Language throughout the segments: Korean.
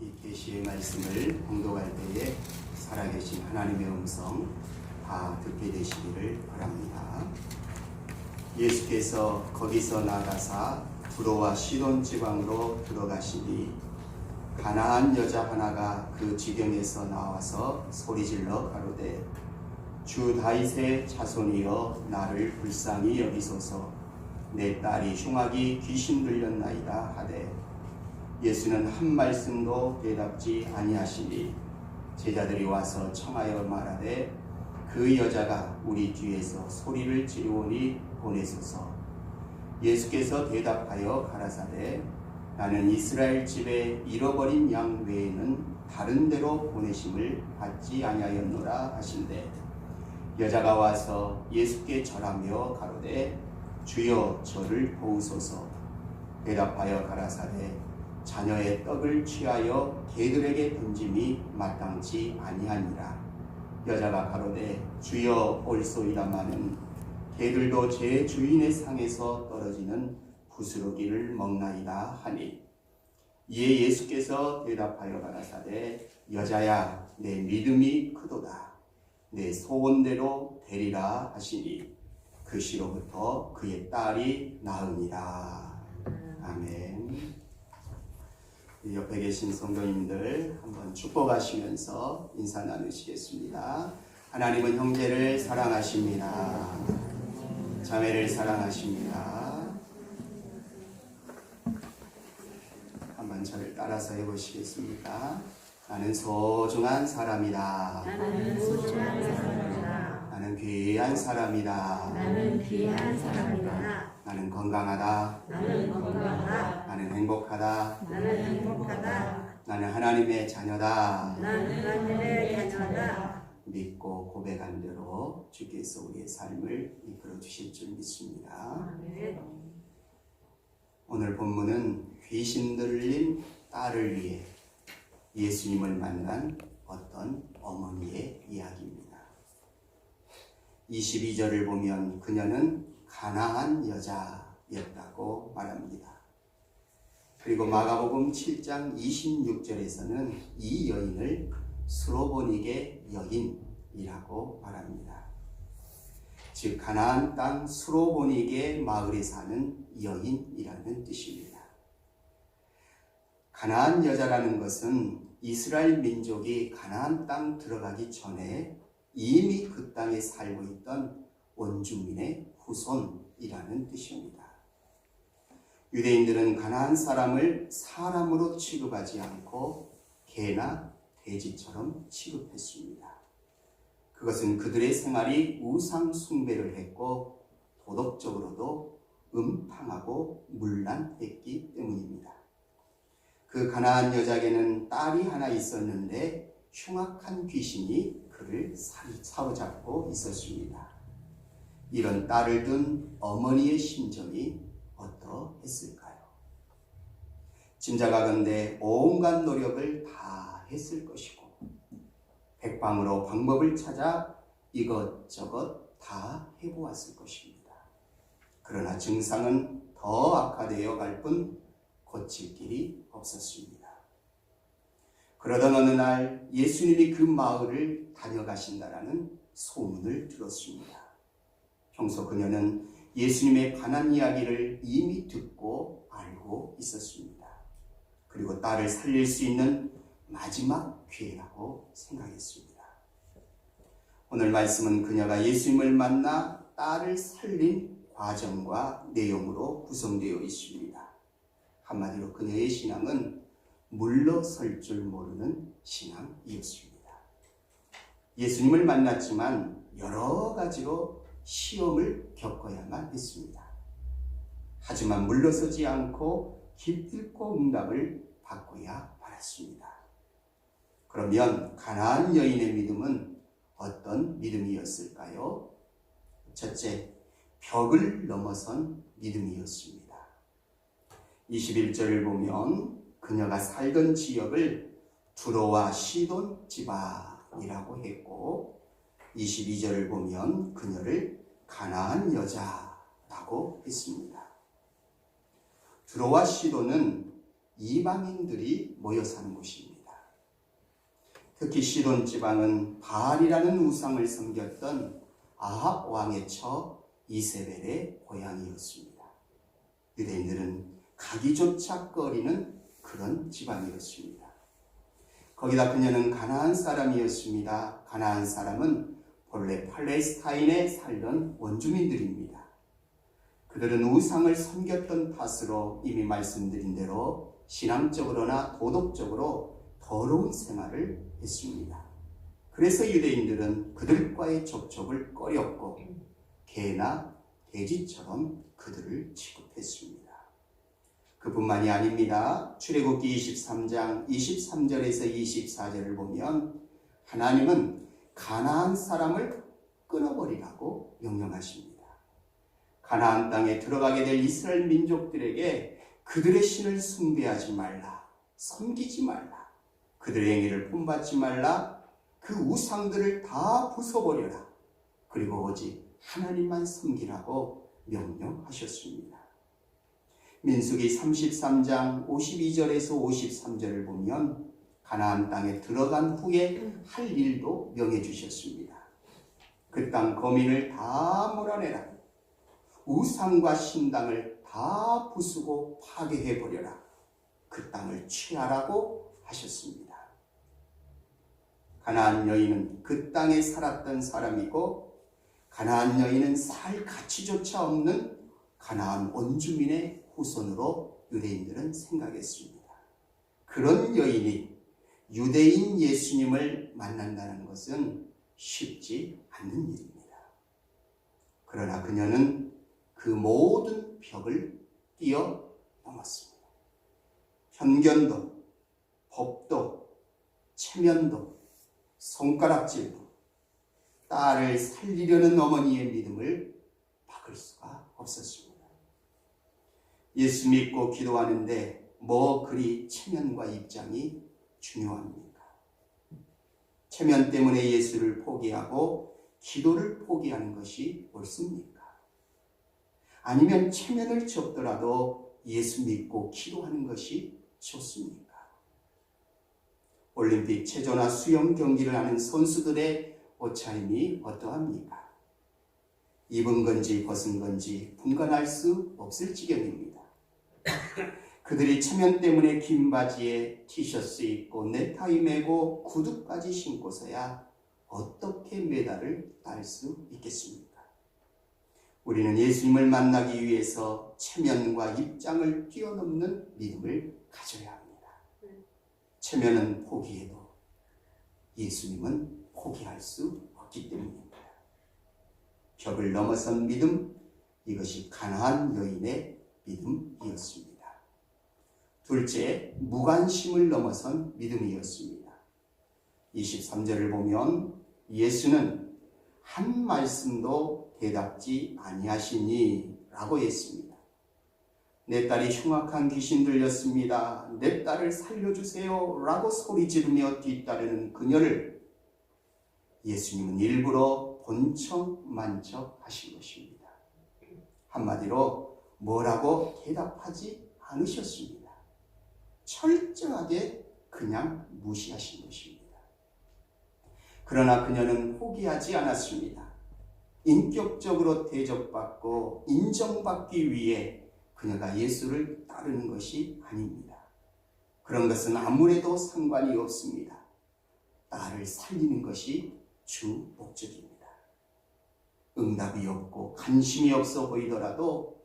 이 계시의 말씀을 공독할 때에 살아계신 하나님의 음성 다 듣게 되시기를 바랍니다. 예수께서 거기서 나가사 두로와 시돈 지방으로 들어가시니 가나안 여자 하나가 그 지경에서 나와서 소리질러 가로되 주 다윗의 자손이여 나를 불쌍히 여기소서. 내 딸이 흉악이 귀신 들렸나이다 하되 예수는 한 말씀도 대답지 아니하시니 제자들이 와서 청하여 말하되 그 여자가 우리 뒤에서 소리를 지르오니 보내소서. 예수께서 대답하여 가라사대 나는 이스라엘 집에 잃어버린 양 외에는 다른 데로 보내심을 받지 아니하였노라 하신대 여자가 와서 예수께 절하며 가로되 주여 저를 보우소서. 대답하여 가라사대 자녀의 떡을 취하여 개들에게 던짐이 마땅치 아니하니라. 여자가 가로되 주여 올소이다마는 개들도 제 주인의 상에서 떨어지는 부스러기를 먹나이다 하니. 이에 예수께서 대답하여 가라사대 여자야 내 믿음이 크도다 내 소원대로 되리라 하시니 그 시로부터 그의 딸이 나으니라 아멘 옆에 계신 성도님들 한번 축복하시면서 인사 나누시겠습니다. 하나님은 형제를 사랑하십니다. 자매를 사랑하십니다. 한번 저를 따라서 해보시겠습니까? 나는 소중한 사람이다. 나는 소중한 사람이다. 나는 귀한 사람이다. 나는 귀한 사람이다. 나는 건강하다. 나는 건강하다. 나는 행복하다. 나는 행복하다. 나는 하나님의 자녀다. 나는 하늘의 자녀다. 믿고 고백한 대로 주께서 우리의 삶을 이끌어 주실 줄 믿습니다. 아멘. 오늘 본문은 귀신 들린 딸을 위해 예수님을 만난 어떤 어머니의 이야기입니다. 22절을 보면 그녀는 가나안 여자였다고 말합니다. 그리고 마가복음 7장 26절에서는 이 여인을 수로보닉의 여인이라고 말합니다. 즉 가나안 땅 수로보닉의 마을에 사는 여인이라는 뜻입니다. 가나안 여자라는 것은 이스라엘 민족이 가나안 땅 들어가기 전에 이미 그 땅에 살고 있던 원주민의 후손이라는 뜻입니다. 유대인들은 가나안 사람을 사람으로 취급하지 않고 개나 돼지처럼 취급했습니다. 그것은 그들의 생활이 우상 숭배를 했고 도덕적으로도 음탕하고 문란했기 때문입니다. 그 가나안 여자에게는 딸이 하나 있었는데 흉악한 귀신이 그를 사로잡고 있었습니다. 이런 딸을 둔 어머니의 심정이 어떠했을까요? 짐작하건대 온갖 노력을 다 했을 것이고 백방으로 방법을 찾아 이것저것 다 해보았을 것입니다. 그러나 증상은 더 악화되어 갈 뿐 고칠 길이 없었습니다. 그러던 어느 날 예수님이 그 마을을 다녀가신다라는 소문을 들었습니다. 평소 그녀는 예수님의 가난 이야기를 이미 듣고 알고 있었습니다. 그리고 딸을 살릴 수 있는 마지막 기회라고 생각했습니다. 오늘 말씀은 그녀가 예수님을 만나 딸을 살린 과정과 내용으로 구성되어 있습니다. 한마디로 그녀의 신앙은 물러설 줄 모르는 신앙이었습니다. 예수님을 만났지만 여러 가지로 시험을 겪어야만 했습니다. 하지만 물러서지 않고 기필코 응답을 받고야 말았습니다. 그러면 가나안 여인의 믿음은 어떤 믿음이었을까요? 첫째, 벽을 넘어선 믿음이었습니다. 21절을 보면 그녀가 살던 지역을 두로와 시돈 지방이라고 했고 22절을 보면 그녀를 가나안 여자라고 했습니다. 드로와 시도는 이방인들이 모여 사는 곳입니다. 특히 시돈 지방은 바알이라는 우상을 섬겼던 아합 왕의 처 이세벨의 고향이었습니다. 유대인들은 가기조차 꺼리는 그런 집안이었습니다. 거기다 그녀는 가나안 사람이었습니다. 가나안 사람은 본래 팔레스타인에 살던 원주민들입니다. 그들은 우상을 섬겼던 탓으로 이미 말씀드린 대로 신앙적으로나 도덕적으로 더러운 생활을 했습니다. 그래서 유대인들은 그들과의 접촉을 꺼렸고 개나 돼지처럼 그들을 취급했습니다. 그뿐만이 아닙니다. 출애굽기 23장 23절에서 24절을 보면 하나님은 가나안 사람을 끊어버리라고 명령하십니다. 가나안 땅에 들어가게 될 이스라엘 민족들에게 그들의 신을 숭배하지 말라, 섬기지 말라, 그들의 행위를 본받지 말라, 그 우상들을 다 부숴버려라. 그리고 오직 하나님만 섬기라고 명령하셨습니다. 민수기 33장 52절에서 53절을 보면 가나안 땅에 들어간 후에 할 일도 명해 주셨습니다. 그 땅 거민을 다 몰아내라. 우상과 신당을 다 부수고 파괴해 버려라. 그 땅을 취하라고 하셨습니다. 가나안 여인은 그 땅에 살았던 사람이고 가나안 여인은 살 가치조차 없는 가나안 원주민의 후손으로 유대인들은 생각했습니다. 그런 여인이 유대인 예수님을 만난다는 것은 쉽지 않는 일입니다. 그러나 그녀는 그 모든 벽을 뛰어 넘었습니다. 편견도, 법도, 체면도, 손가락질도, 딸을 살리려는 어머니의 믿음을 막을 수가 없었습니다. 예수 믿고 기도하는데 뭐 그리 체면과 입장이 중요합니까? 체면 때문에 예수를 포기하고 기도를 포기하는 것이 옳습니까? 아니면 체면을 접더라도 예수 믿고 기도하는 것이 좋습니까? 올림픽 체조나 수영 경기를 하는 선수들의 옷차림이 어떠합니까? 입은 건지 벗은 건지 분간할 수 없을 지경입니다. 그들이 체면 때문에 긴 바지에 티셔츠 입고 넥타이 매고 구두까지 신고서야 어떻게 메달을 딸 수 있겠습니까? 우리는 예수님을 만나기 위해서 체면과 입장을 뛰어넘는 믿음을 가져야 합니다. 체면은 포기해도 예수님은 포기할 수 없기 때문입니다. 벽을 넘어선 믿음, 이것이 가나안 여인의 믿음이었습니다. 둘째, 무관심을 넘어선 믿음이었습니다. 23절을 보면 예수는 한 말씀도 대답지 아니하시니 라고 했습니다. 내 딸이 흉악한 귀신 들렸습니다. 내 딸을 살려주세요. 라고 소리 지르며 뒤따르는 그녀를 예수님은 일부러 본청 만척 하신 것입니다. 한마디로 뭐라고 대답하지 않으셨습니다. 철저하게 그냥 무시하신 것입니다. 그러나 그녀는 포기하지 않았습니다. 인격적으로 대접받고 인정받기 위해 그녀가 예수를 따르는 것이 아닙니다. 그런 것은 아무래도 상관이 없습니다. 딸을 살리는 것이 주 목적입니다. 응답이 없고 관심이 없어 보이더라도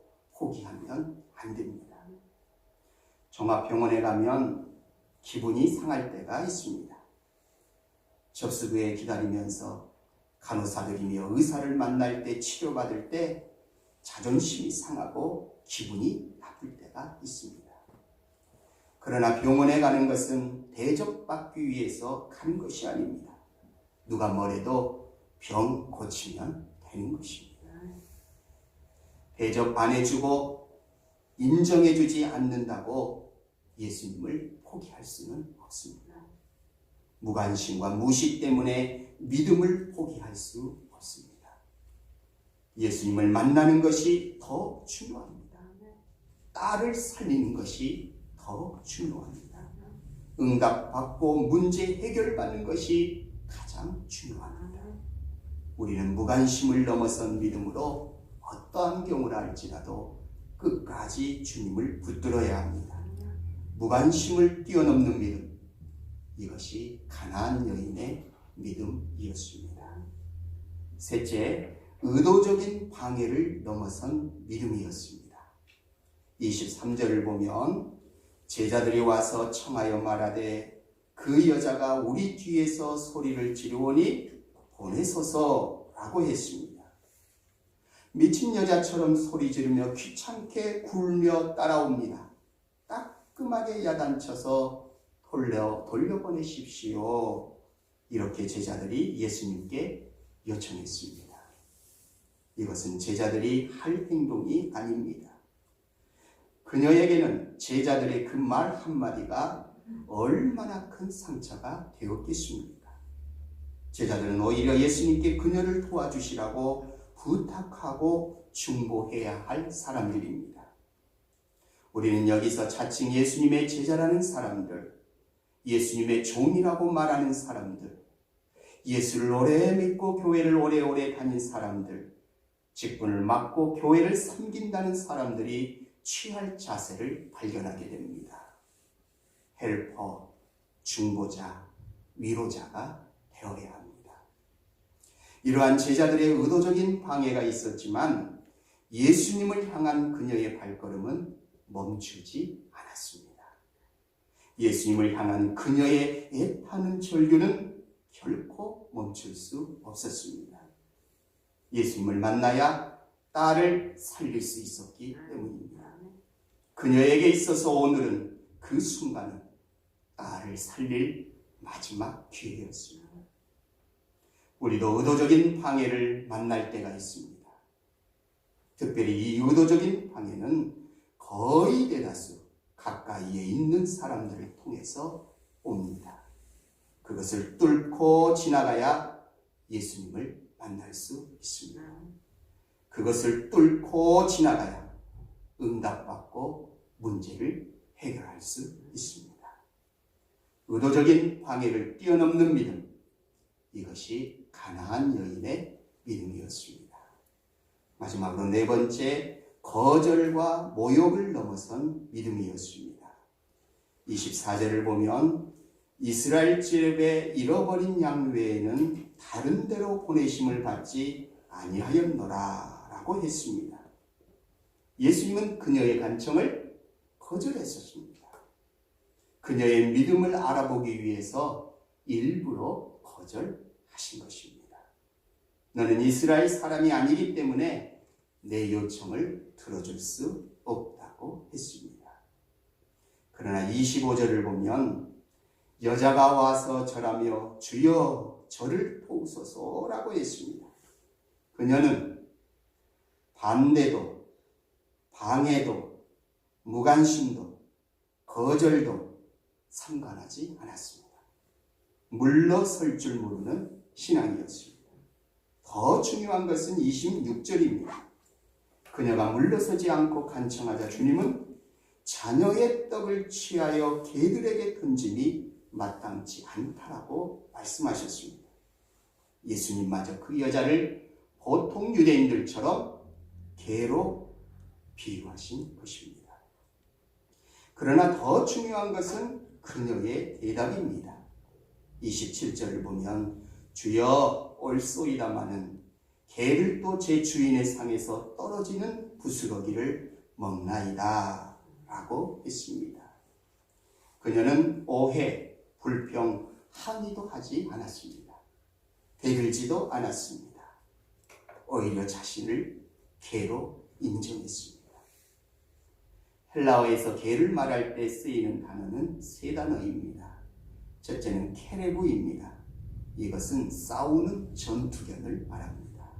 포기하면 안 됩니다. 종합병원에 가면 기분이 상할 때가 있습니다. 접수부에 기다리면서 간호사들이며 의사를 만날 때 치료받을 때 자존심이 상하고 기분이 나쁠 때가 있습니다. 그러나 병원에 가는 것은 대접받기 위해서 가는 것이 아닙니다. 누가 뭐래도 병 고치면 되는 것입니다. 대접 안 해주고 인정해주지 않는다고 예수님을 포기할 수는 없습니다. 무관심과 무시 때문에 믿음을 포기할 수 없습니다. 예수님을 만나는 것이 더 중요합니다. 딸을 살리는 것이 더 중요합니다. 응답받고 문제 해결받는 것이 가장 중요합니다. 우리는 무관심을 넘어선 믿음으로 어떠한 경우를 알지라도 끝까지 주님을 붙들어야 합니다. 무관심을 뛰어넘는 믿음 이것이 가나안 여인의 믿음이었습니다. 셋째, 의도적인 방해를 넘어선 믿음이었습니다. 23절을 보면 제자들이 와서 청하여 말하되 그 여자가 우리 뒤에서 소리를 지르오니 보내소서라고 했습니다. 미친 여자처럼 소리 지르며 귀찮게 굴며 따라옵니다. 따끔하게 야단쳐서 돌려 돌려보내십시오. 이렇게 제자들이 예수님께 요청했습니다. 이것은 제자들이 할 행동이 아닙니다. 그녀에게는 제자들의 그 말 한마디가 얼마나 큰 상처가 되었겠습니까? 제자들은 오히려 예수님께 그녀를 도와주시라고 부탁하고 중보해야 할 사람들입니다. 우리는 여기서 자칭 예수님의 제자라는 사람들, 예수님의 종이라고 말하는 사람들, 예수를 오래 믿고 교회를 오래오래 다닌 사람들, 직분을 맡고 교회를 섬긴다는 사람들이 취할 자세를 발견하게 됩니다. 헬퍼, 중보자, 위로자가 되어야 합니다. 이러한 제자들의 의도적인 방해가 있었지만 예수님을 향한 그녀의 발걸음은 멈추지 않았습니다. 예수님을 향한 그녀의 애타는 절규는 결코 멈출 수 없었습니다. 예수님을 만나야 딸을 살릴 수 있었기 때문입니다. 그녀에게 있어서 오늘은 그 순간은 딸을 살릴 마지막 기회였습니다. 우리도 의도적인 방해를 만날 때가 있습니다. 특별히 이 의도적인 방해는 거의 대다수 가까이에 있는 사람들을 통해서 옵니다. 그것을 뚫고 지나가야 예수님을 만날 수 있습니다. 그것을 뚫고 지나가야 응답받고 문제를 해결할 수 있습니다. 의도적인 방해를 뛰어넘는 믿음, 이것이 가나안 여인의 믿음이었습니다. 마지막으로 네 번째, 거절과 모욕을 넘어선 믿음이었습니다. 24절을 보면 이스라엘 집에 잃어버린 양 외에는 다른 데로 보내심을 받지 아니하였노라 라고 했습니다. 예수님은 그녀의 간청을 거절했었습니다. 그녀의 믿음을 알아보기 위해서 일부러 거절 하신 것입니다. 너는 이스라엘 사람이 아니기 때문에 내 요청을 들어줄 수 없다고 했습니다. 그러나 25절을 보면 여자가 와서 절하며 주여 저를 도우소서라고 했습니다. 그녀는 반대도 방해도 무관심도 거절도 상관하지 않았습니다. 물러설 줄 모르는 신앙이었습니다. 더 중요한 것은 26절입니다. 그녀가 물러서지 않고 간청하자 주님은 자녀의 떡을 취하여 개들에게 던짐이 마땅치 않다라고 말씀하셨습니다. 예수님마저 그 여자를 보통 유대인들처럼 개로 비유하신 것입니다. 그러나 더 중요한 것은 그녀의 대답입니다. 27절을 보면 주여 올소이다마는 개를 또 제 주인의 상에서 떨어지는 부스러기를 먹나이다 라고 했습니다. 그녀는 오해, 불평, 항의도 하지 않았습니다. 대들지도 않았습니다. 오히려 자신을 개로 인정했습니다. 헬라어에서 개를 말할 때 쓰이는 단어는 세 단어입니다. 첫째는 케레부입니다. 이것은 싸우는 전투견을 말합니다.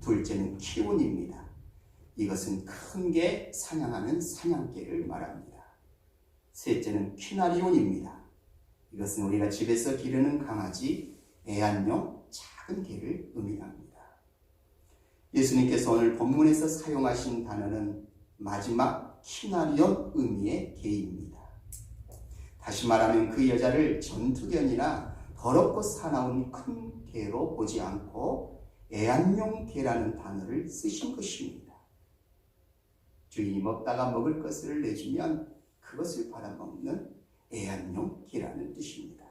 둘째는 키온입니다. 이것은 큰 개 사냥하는 사냥개를 말합니다. 셋째는 퀴나리온입니다. 이것은 우리가 집에서 기르는 강아지, 애완용 작은 개를 의미합니다. 예수님께서 오늘 본문에서 사용하신 단어는 마지막 키나리온 의미의 개입니다. 다시 말하면 그 여자를 전투견이나 더럽고 사나운 큰 개로 보지 않고 애완용 개라는 단어를 쓰신 것입니다. 주인이 먹다가 먹을 것을 내주면 그것을 받아먹는 애완용 개라는 뜻입니다.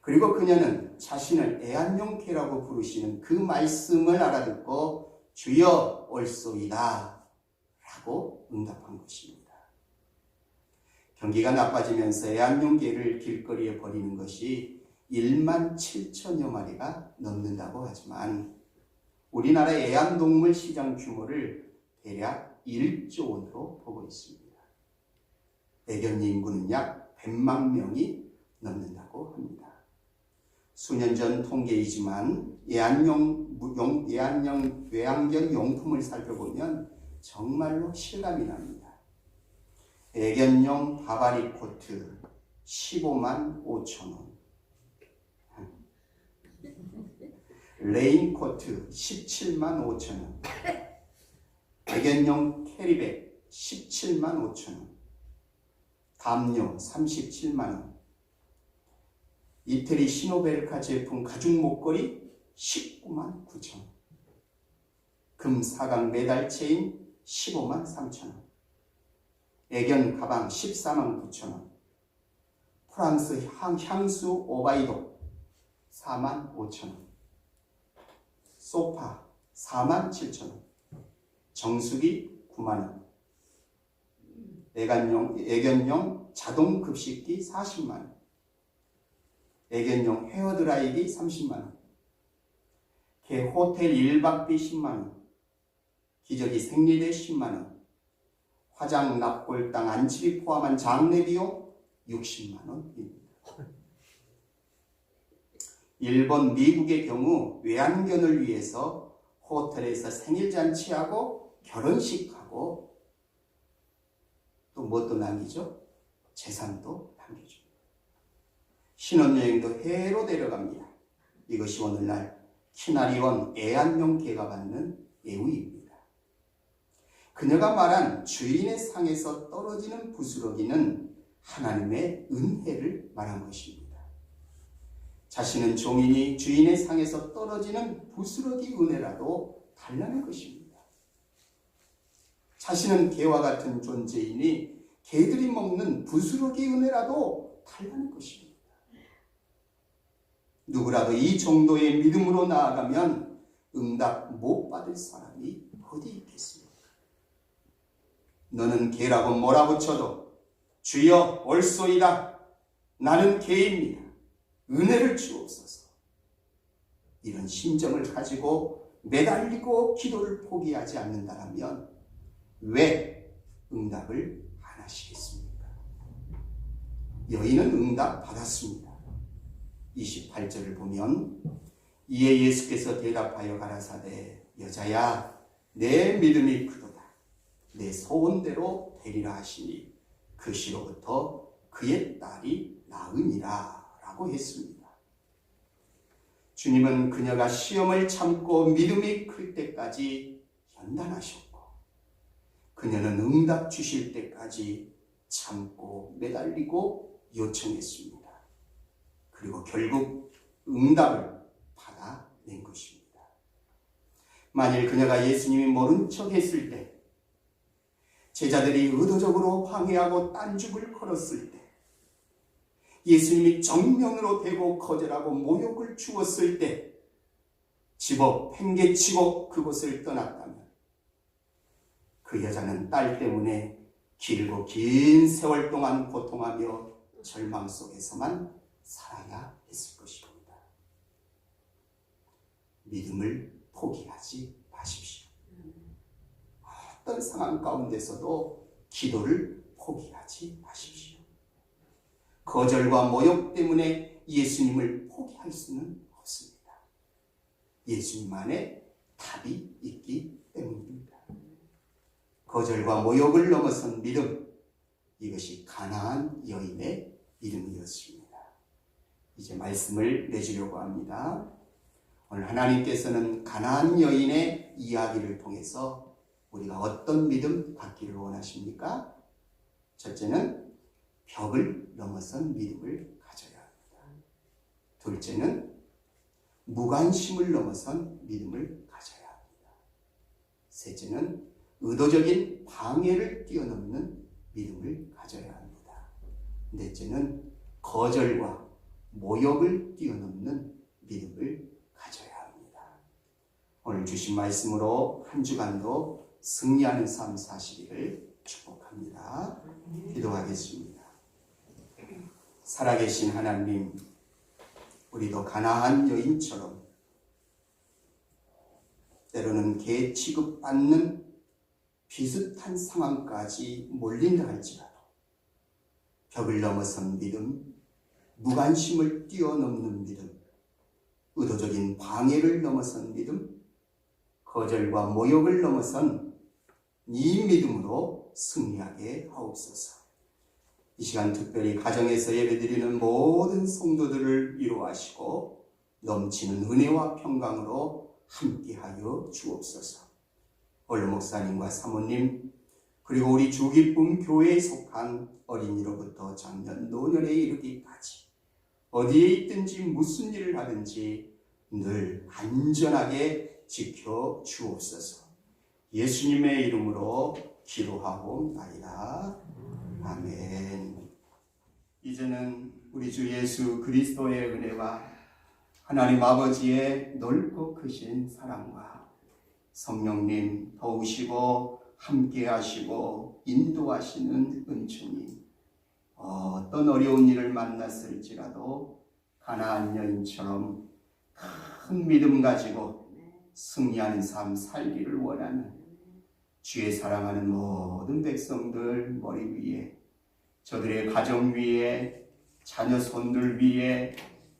그리고 그녀는 자신을 애완용 개라고 부르시는 그 말씀을 알아듣고 주여 올소이다 라고 응답한 것입니다. 경기가 나빠지면서 애완용 개를 길거리에 버리는 것이 1만 7천여 마리가 넘는다고 하지만 우리나라 애완동물 시장 규모를 대략 1조 원으로 보고 있습니다. 애견 인구는 약 100만 명이 넘는다고 합니다. 수년 전 통계이지만 애완용, 용, 애완용, 외양견 용품을 살펴보면 정말로 실감이 납니다. 애견용 바바리 코트 15만 5천 원. 레인코트 17만 5천 원. 애견용 캐리백 17만 5천 원. 담요 37만 원. 이태리 시노벨카 제품 가죽 목걸이 19만 9천 원. 금 사각 메달 체인 15만 3천 원. 애견 가방 14만 9천 원. 프랑스 향, 향수 오바이도 4만 5천 원. 소파 4만 7천 원. 정수기 9만 원. 애견용, 애견용 자동 급식기 40만 원. 애견용 헤어드라이기 30만 원. 개 호텔 1박비 10만 원. 기저귀 생리대 10만 원. 화장 납골당 안치비 포함한 장례 비용 60만 원입니다. 일본, 미국의 경우 외환견을 위해서 호텔에서 생일 잔치하고 결혼식하고 또 무엇도 남기죠? 재산도 남겨줍니다. 신혼여행도 해외로 데려갑니다. 이것이 오늘날 키나리원 애완용 개가 받는 예우입니다. 그녀가 말한 주인의 상에서 떨어지는 부스러기는 하나님의 은혜를 말한 것입니다. 자신은 종인이 주인의 상에서 떨어지는 부스러기 은혜라도 달라는 것입니다. 자신은 개와 같은 존재이니 개들이 먹는 부스러기 은혜라도 달라는 것입니다. 누구라도 이 정도의 믿음으로 나아가면 응답 못 받을 사람이 어디 있겠습니까? 너는 개라고 몰아붙여도 주여 올소이다. 나는 개입니다. 은혜를 주옵소서. 이런 심정을 가지고 매달리고 기도를 포기하지 않는다면 왜 응답을 안 하시겠습니까? 여인은 응답 받았습니다. 28절을 보면 이에 예수께서 대답하여 가라사대 여자야 내 믿음이 크도다 내 소원대로 되리라 하시니 그 시로부터 그의 딸이 나으니라 라고 했습니다. 주님은 그녀가 시험을 참고 믿음이 클 때까지 연단하셨고 그녀는 응답 주실 때까지 참고 매달리고 요청했습니다. 그리고 결국 응답을 받아낸 것입니다. 만일 그녀가 예수님이 모른 척 했을 때, 제자들이 의도적으로 방해하고 딴죽을 걸었을 때, 예수님이 정면으로 대고 거절하고 모욕을 주었을 때, 집어 팽개치고 그곳을 떠났다면, 그 여자는 딸 때문에 길고 긴 세월 동안 고통하며 절망 속에서만 살아야 했을 것입니다. 믿음을 포기하지 마십시오. 어떤 상황 가운데서도 기도를 포기하지 마십시오. 거절과 모욕 때문에 예수님을 포기할 수는 없습니다. 예수님 안에 답이 있기 때문입니다. 거절과 모욕을 넘어선 믿음, 이것이 가나안 여인의 믿음이었습니다. 이제 말씀을 내주려고 합니다. 오늘 하나님께서는 가나안 여인의 이야기를 통해서 우리가 어떤 믿음 갖기를 원하십니까? 첫째는 벽을 넘어선 믿음을 가져야 합니다. 둘째는 무관심을 넘어선 믿음을 가져야 합니다. 셋째는 의도적인 방해를 뛰어넘는 믿음을 가져야 합니다. 넷째는 거절과 모욕을 뛰어넘는 믿음을 가져야 합니다. 오늘 주신 말씀으로 한 주간도 승리하는 삶 사시기를 축복합니다. 기도하겠습니다. 살아계신 하나님, 우리도 가나안 여인처럼 때로는 개 취급받는 비슷한 상황까지 몰린다 할지라도 벽을 넘어선 믿음, 무관심을 뛰어넘는 믿음, 의도적인 방해를 넘어선 믿음, 거절과 모욕을 넘어선 이 믿음으로 승리하게 하옵소서. 이 시간 특별히 가정에서 예배드리는 모든 성도들을 위로하시고 넘치는 은혜와 평강으로 함께하여 주옵소서. 원로 목사님과 사모님 그리고 우리 주기쁨 교회에 속한 어린이로부터 장년 노년에 이르기까지 어디에 있든지 무슨 일을 하든지 늘 안전하게 지켜 주옵소서. 예수님의 이름으로 기도하옵나이다. 아멘. 이제는 우리 주 예수 그리스도의 은혜와 하나님 아버지의 넓고 크신 사랑과 성령님 도우시고 함께 하시고 인도하시는 은총이 어떤 어려운 일을 만났을지라도 가나안 여인처럼 큰 믿음 가지고 승리하는 삶 살기를 원하는 주의 사랑하는 모든 백성들 머리 위에 저들의 가정 위에 자녀 손들 위에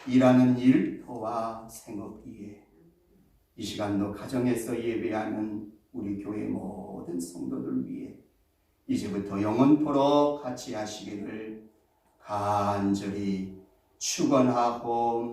일하는 일터와 생업 위에 이 시간도 가정에서 예배하는 우리 교회 모든 성도들 위해 이제부터 영원토록 같이 하시기를 간절히 축원하옵나이다.